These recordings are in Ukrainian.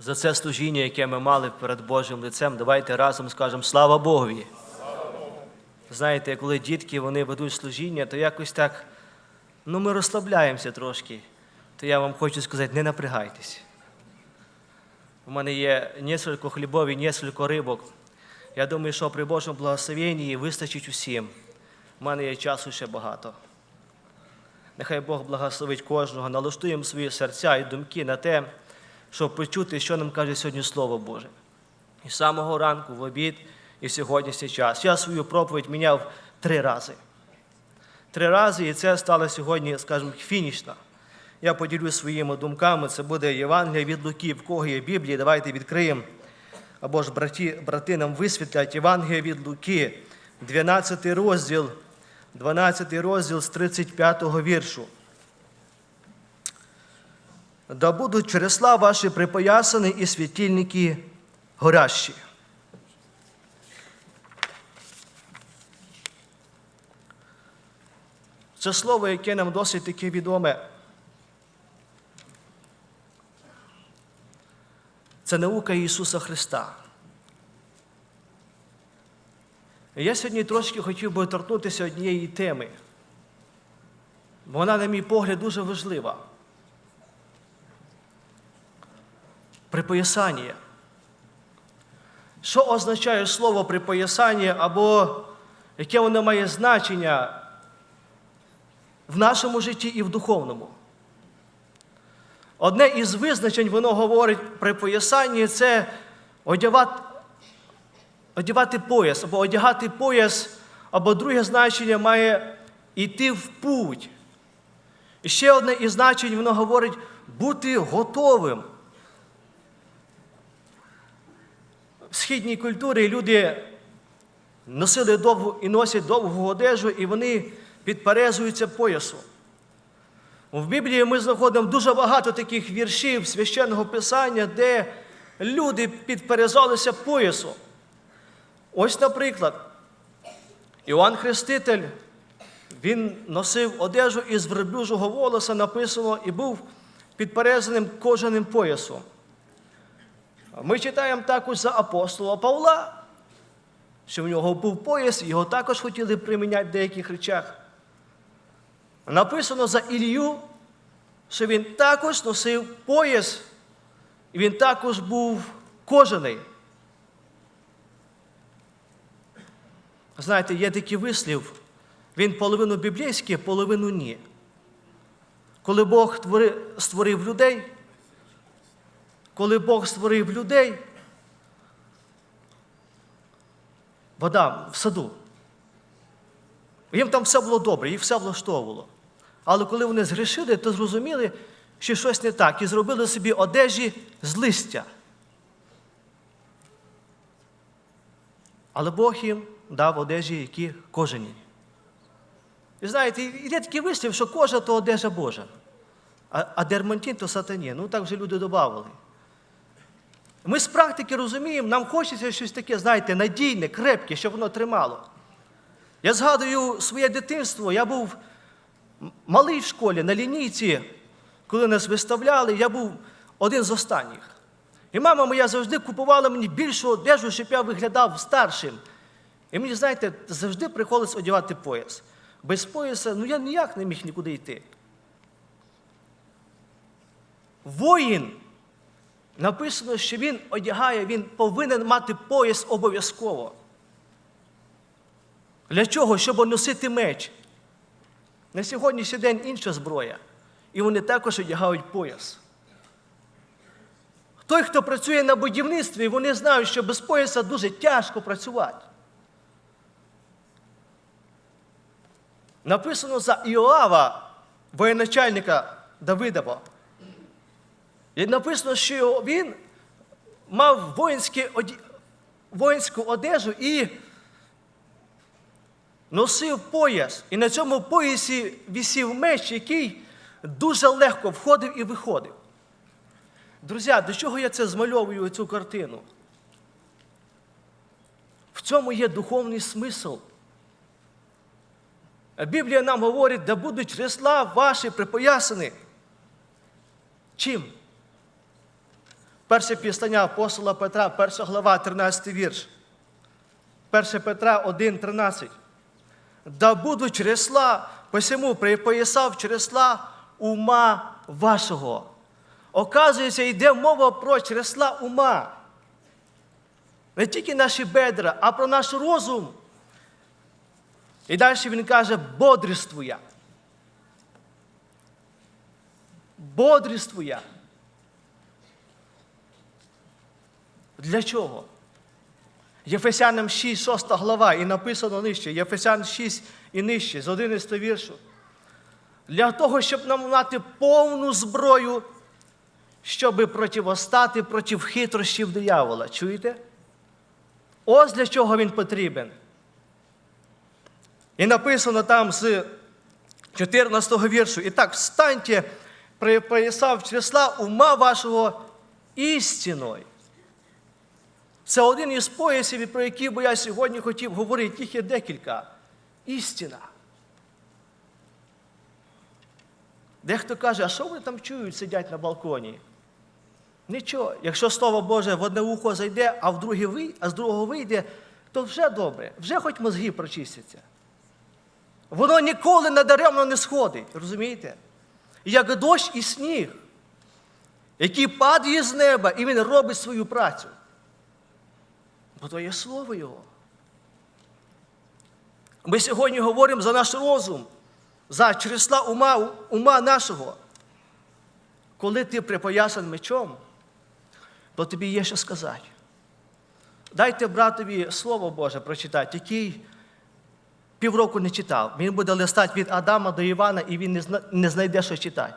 за це служіння, яке ми мали перед Божим лицем. Давайте разом скажемо слава Богові. Знаєте, коли дітки вони ведуть служіння, то якось так, ну ми розслабляємося трошки. То я вам хочу сказати, не напрягайтесь. У мене є несколько хлібов і несколько рибок. Я думаю, що при Божому благословенні вистачить усім. У мене є часу ще багато. Нехай Бог благословить кожного, налаштуємо свої серця і думки на те, щоб почути, що нам каже сьогодні Слово Боже. І з самого ранку, в обід, і сьогоднішній час. Я свою проповідь міняв три рази. Три рази, і це стало сьогодні, скажімо, фінішна. Я поділюсь своїми думками. Це буде Євангелія від Луки, в кого є Біблії, давайте відкриємо. Або ж браті, брати нам висвітлять Євангелія від Луки, 12 розділ, 12 розділ з 35 віршу. Да будуть чересла ваші припоясані і світильники горящі. Це слово, яке нам досить таке відоме. Це наука Ісуса Христа. Я сьогодні трошки хотів би торкнутися однієї теми. Вона, на мій погляд, дуже важлива. Припоясання. Що означає слово припоясання або яке воно має значення в нашому житті і в духовному? Одне із визначень, воно говорить при поясанні, це одягати, одягати пояс, або одягати пояс, або друге значення має йти в путь. І ще одне із значень, воно говорить бути готовим. В східній культурі люди носили довгу і носять довгу одежу, і вони підперезуються поясом. В Біблії ми знаходимо дуже багато таких віршів священного писання, де люди підперезалися поясом. Ось, наприклад, Іоанн Хреститель, він носив одежу із верблюжого волоса, написано, і був підперезаним кожаним поясом. Ми читаємо також за апостола Павла, що в нього був пояс, його також хотіли приміняти в деяких речах. Написано за Ілію, що він також носив пояс, і він також був кожаний. Знаєте, є такий вислів, він половину біблійський, половину ні. Коли Бог створив людей, коли Бог створив людей, вода в саду. Їм там все було добре, їх все влаштовувало. Але коли вони згрішили, то зрозуміли, що щось не так, і зробили собі одежі з листя. Але Бог їм дав одежі, які кожені. І знаєте, є такий вислів, що кожа то одежа Божа, а, дермантин то сатані. Ну так вже люди додавали. Ми з практики розуміємо, нам хочеться щось таке, знаєте, надійне, крепке, щоб воно тримало. Я згадую своє дитинство, я був малий в школі на лінійці, коли нас виставляли, я був один з останніх. І мама моя завжди купувала мені більшу одежу, щоб я виглядав старшим. І мені, знаєте, завжди приходилось одягати пояс. Без пояса ну я ніяк не міг нікуди йти. Воїн написано, що він одягає, він повинен мати пояс обов'язково. Для чого? Щоб носити меч. На сьогоднішній день інша зброя. І вони також одягають пояс. Той, хто працює на будівництві, вони знають, що без пояса дуже тяжко працювати. Написано за Іоава, воєначальника Давидова. І написано, що він мав воїнську одежу і носив пояс, і на цьому поясі висів меч, який дуже легко входив і виходив. Друзі, до чого я це змальовую цю картину? В цьому є духовний смисл. Біблія нам говорить, да будуть ресла ваші припоясані. Чим? Перше післання апостола Петра, перша глава, 13 вірш. 1 Петра 1, 13. Да будуть чресла, посему припоясав чресла ума вашого. Оказується, йде мова про чресла ума. Не тільки наші бедра, а про наш розум. І далі він каже, бодрствуя. Бодрствуя. Для чого? Єфесянам 6, 6 глава, і написано нижче, Єфесян 6 і нижче, з 11 віршу. Для того, щоб нам мати повну зброю, щоб противостати проти хитрощів диявола. Чуєте? Ось для чого він потрібен. І написано там з 14 віршу. І так, встаньте, припоясав числа ума вашого істиною. Це один із поясів, про які би я сьогодні хотів говорити, їх є декілька. Істина. Дехто каже, а що вони там чують, сидять на балконі? Нічого. Якщо Слово Боже в одне ухо зайде, а в друге вийде, а з другого вийде, то вже добре, вже хоч мозги прочистяться. Воно ніколи надаремно не сходить, розумієте? Як дощ і сніг, який падає з неба, і він робить свою працю. Бо то є слово Його. Ми сьогодні говоримо за наш розум, за чресла ума, ума нашого. Коли ти припоясан мечом, то тобі є що сказати. Дайте братові Слово Боже прочитати, який півроку не читав. Він буде листати від Адама до Івана, і він не знайде, що читати.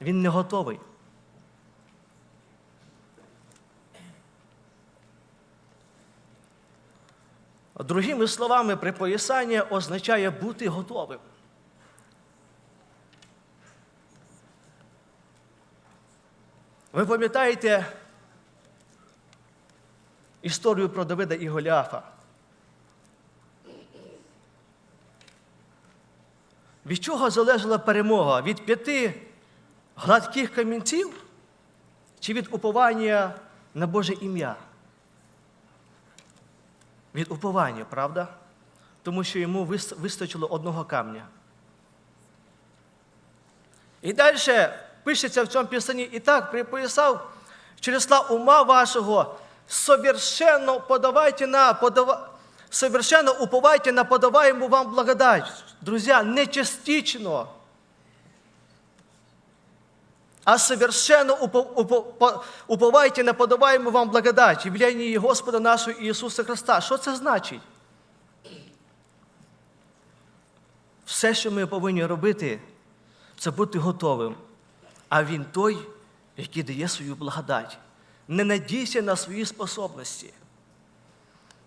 Він не готовий. Другими словами, припоясання означає бути готовим. Ви пам'ятаєте історію про Давида і Голіафа? Від чого залежала перемога? Від п'яти гладких камінців чи від уповання на Боже ім'я? Від уповання, правда? Тому що йому вистачило одного камня. І далі пишеться в цьому писанні, і так приписав чресла ума вашого, совершенно подавайте на подава... совершенно уповайте на подаваємо вам благодать. Друзья, не частично, а совершенно упо- упо- по- уповайте на подаваємо вам благодать, являнні Господа нашого Ісуса Христа. Що це значить? Все, що ми повинні робити, це бути готовим. А Він той, який дає свою благодать. Не надійся на свої способності.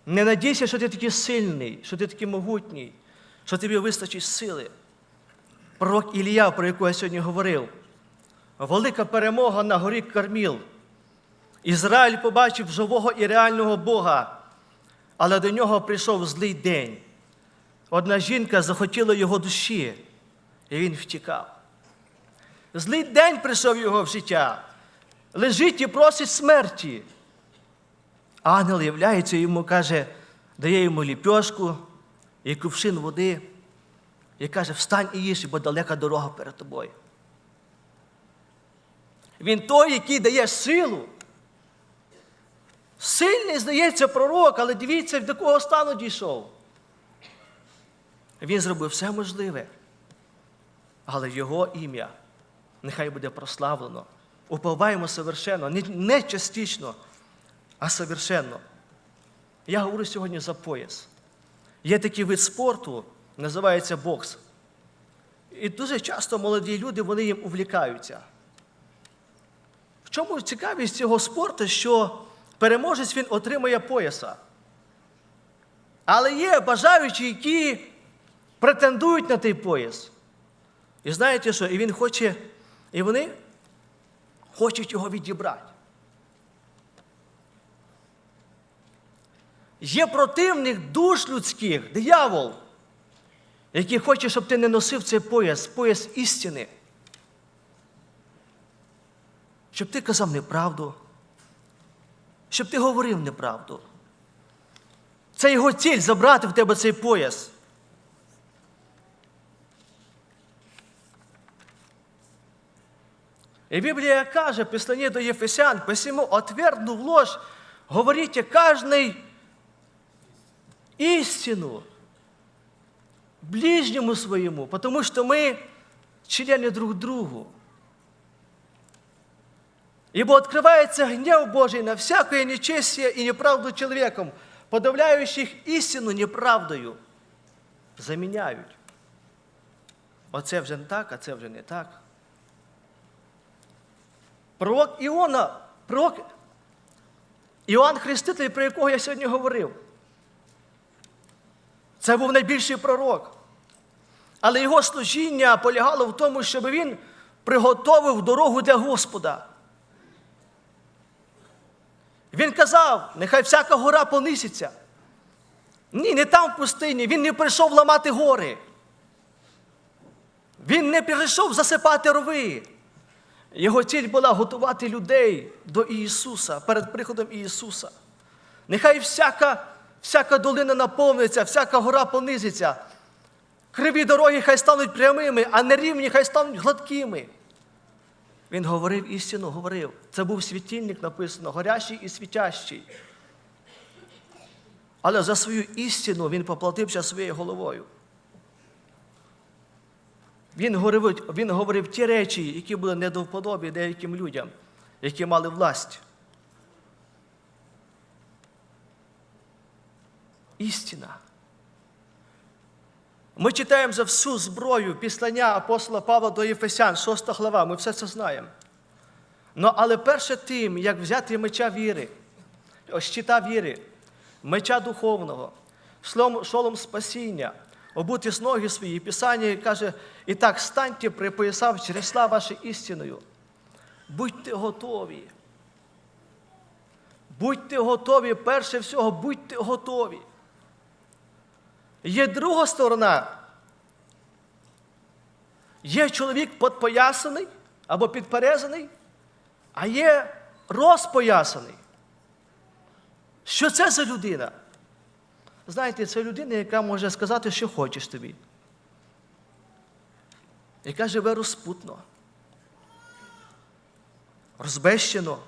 Не надійся, що ти такий сильний, що ти такий могутній, що тобі вистачить сили. Пророк Ілія, про яку я сьогодні говорив, велика перемога на горі Карміл. Ізраїль побачив живого і реального Бога, але до нього прийшов злий день. Одна жінка захотіла його душі, і він втікав. Злий день прийшов його в життя. Лежить і просить смерті. Ангел являється йому, каже, дає йому ліпьошку і кувшин води, і каже, встань і їж, бо далека дорога перед тобою. Він той, який дає силу. Сильний, здається, пророк, але дивіться, до кого стану дійшов. Він зробив все можливе. Але його ім'я нехай буде прославлено. Уповаємо совершенно, не, частично, а совершенно. Я говорю сьогодні за пояс. Є такий вид спорту, називається бокс. І дуже часто молоді люди вони їм увлікаються. Чому цікавість цього спорту, що переможець він отримує пояса. Але є бажаючі, які претендують на той пояс. І знаєте що? І він хоче, і вони хочуть його відібрати. Є противник душ людських, диявол, який хоче, щоб ти не носив цей пояс, пояс істини Щоб ти казав неправду, щоб ти говорив неправду. Це його ціль забрати в тебе цей пояс. І Біблія каже, післані до Єфесян, посему отвергнув ложь, говорите каждый истину ближнему своему, потому что мы члены друг другу. Ибо открывается гнев Божий на всякое нечестие и неправду человеком, подавляющих истину неправдою, заміняють. Оце вже не так, а це вже не так. Пророк Іона, пророк Іоанн Хреститель, про якого я сьогодні говорив. Це був найбільший пророк. Але його служіння полягало в тому, щоб він приготовив дорогу для Господа. Він казав, нехай всяка гора пониситься. Ні, не там в пустині. Він не прийшов ламати гори. Він не прийшов засипати рови. Його ціль була готувати людей до Ісуса перед приходом Ісуса. Нехай всяка, всяка долина наповниться, всяка гора понизиться. Криві дороги хай стануть прямими, а нерівні хай стануть гладкими. Він говорив істину, говорив. Це був світильник написано, горящий і світящий. Але за свою істину він поплатився своєю головою. Він говорив, він говорив ті речі, які були не до вподоби деяким людям, які мали власть. Істина. Ми читаємо за всю зброю післання апостола Павла до Єфесян, 6 глава, ми все це знаємо. Ну, але перше тим, як взяти меча віри, щита віри, меча духовного, шолом спасіння, обути з ноги свої. Писання каже, і так станьте, припоясав чресла ваші істиною. Будьте готові. Будьте готові, перше всього, будьте готові. Є друга сторона. Є чоловік підпоясаний або підперезаний, а є розпоясаний. Що це за людина? Знаєте, це людина, яка може сказати, що хочеш тобі. Яка живе розпутно, розбещено.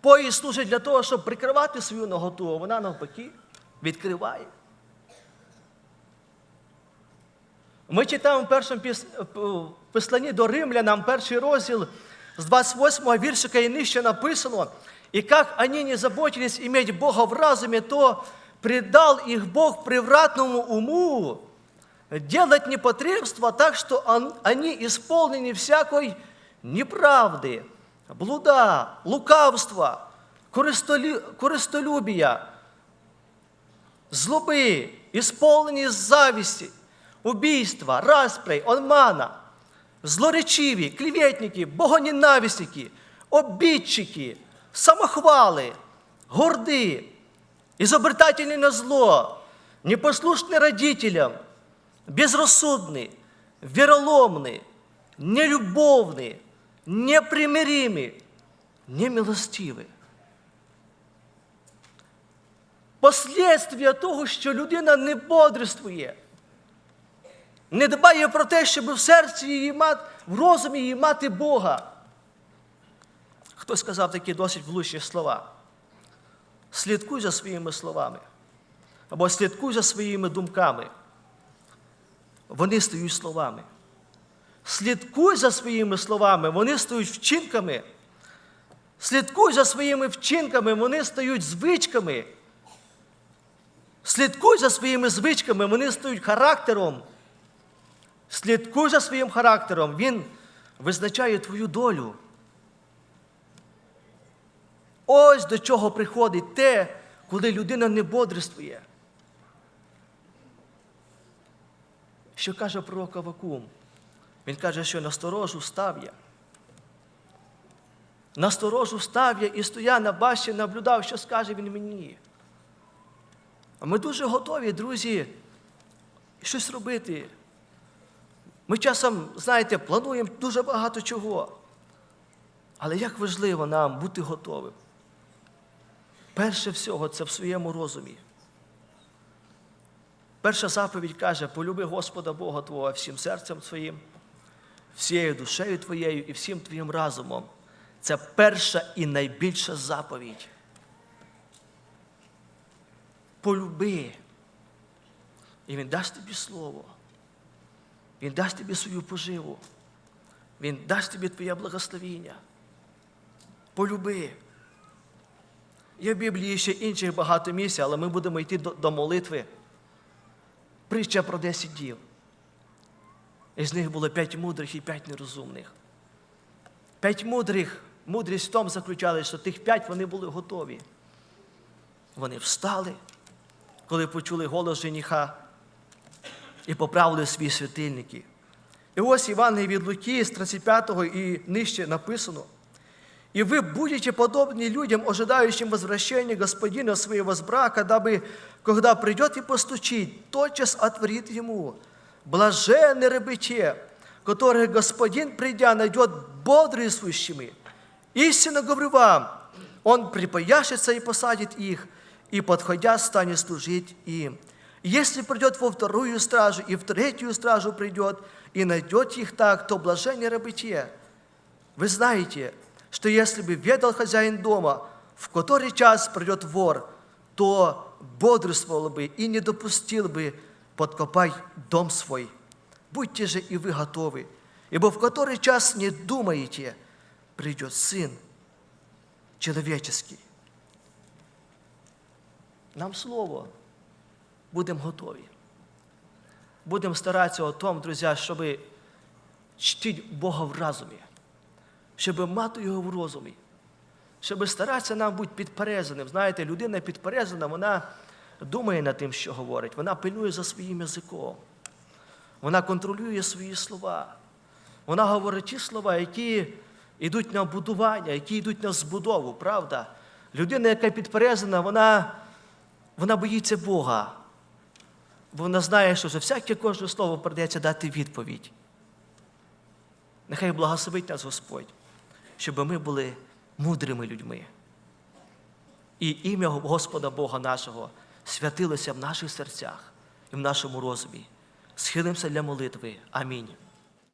Поїзд служить для того, щоб прикривати свою наготу, а вона навпаки відкриває. Ми читаємо в першому піс- до римлянам, перший розділ з 28 віршика і нижче написано, «И как они не заботились иметь Бога в разуме, то предал их Бог превратному уму делать непотребство так, что он- они исполнены всякой неправды, блуда, лукавства, користолю- користолюбия, злоби, ісполнені завісті, убійства, распрей, обмана, злоречиві, клеветники, богоненависники, обидчики, самохвали, горды, изобретательны на зло, непослушны родителям, безрассудны, вероломны, нелюбовны, непримиримы, немилостивы. Послідствія того, що людина не бодрствує, не дбає про те, щоб в серці її мати, в розумі її мати Бога. Хтось сказав такі досить влучні слова. Слідкуй за своїми словами. Або слідкуй за своїми думками. Вони стають словами. Слідкуй за своїми словами, вони стають вчинками. Слідкуй за своїми вчинками, вони стають звичками. Слідкуй за своїми звичками, вони стають характером. Слідкуй за своїм характером, він визначає твою долю. Ось до чого приходить те, коли людина не бодрствує. Що каже пророк Авакум? Він каже, що насторожу став я. Насторожу став я і стоя на башті, наблюдав, що скаже він мені. Ми дуже готові, друзі, щось робити. Ми часом, знаєте, плануємо дуже багато чого. Але як важливо нам бути готовим. Перше всього це в своєму розумі. Перша заповідь каже: полюби Господа Бога Твого всім серцем своїм, всією душею твоєю і всім твоїм разумом. Це перша і найбільша заповідь. Полюби. І Він дасть тобі слово. Він дасть тобі свою поживу. Він дасть тобі твоє благословіння. Полюби. Є в Біблії ще інших багато місць, але ми будемо йти до, до молитви. Притча про 10 дів. Із них було п'ять мудрих і п'ять нерозумних. П'ять мудрих, мудрість в тому заключалася, що тих п'ять вони були готові. Вони встали, коли почули голос жениха, і поправили свої світильники. І ось Іван від Луки з 35 і нижче написано. И вы будете подобны людям, ожидающим возвращения господина своего с брака, дабы, когда придет и постучит, тотчас отворит ему. Блаженны рабы те, которых господин, придя, найдет бодрствующими. Истинно говорю вам, он припояшется и посадит их, и, подходя, станет служить им. Если придет во вторую стражу, и в третью стражу придет, и найдет их так, то блаженны рабы вы знаете, что если бы ведал хозяин дома, в который час придет вор, то бодрствовал бы и не допустил бы подкопать дом свой. Будьте же и вы готовы, ибо в который час не думаете, придет Сын человеческий. Нам слово, будемо готові. Будемо старатися о том, друзі, щоб чтити Бога в разумі щоб мати його в розумі, щоб старатися нам бути підперезаним. Знаєте, людина підперезана, вона думає над тим, що говорить, вона пильнує за своїм язиком, вона контролює свої слова. Вона говорить ті слова, які йдуть на будування, які йдуть на збудову, правда? Людина, яка підперезана, вона, вона боїться Бога. Бо вона знає, що за всяке кожне слово придеться дати відповідь. Нехай благословить нас Господь, щоб ми були мудрими людьми. І ім'я Господа Бога нашого святилося в наших серцях і в нашому розумі. Схилимося для молитви. Амінь.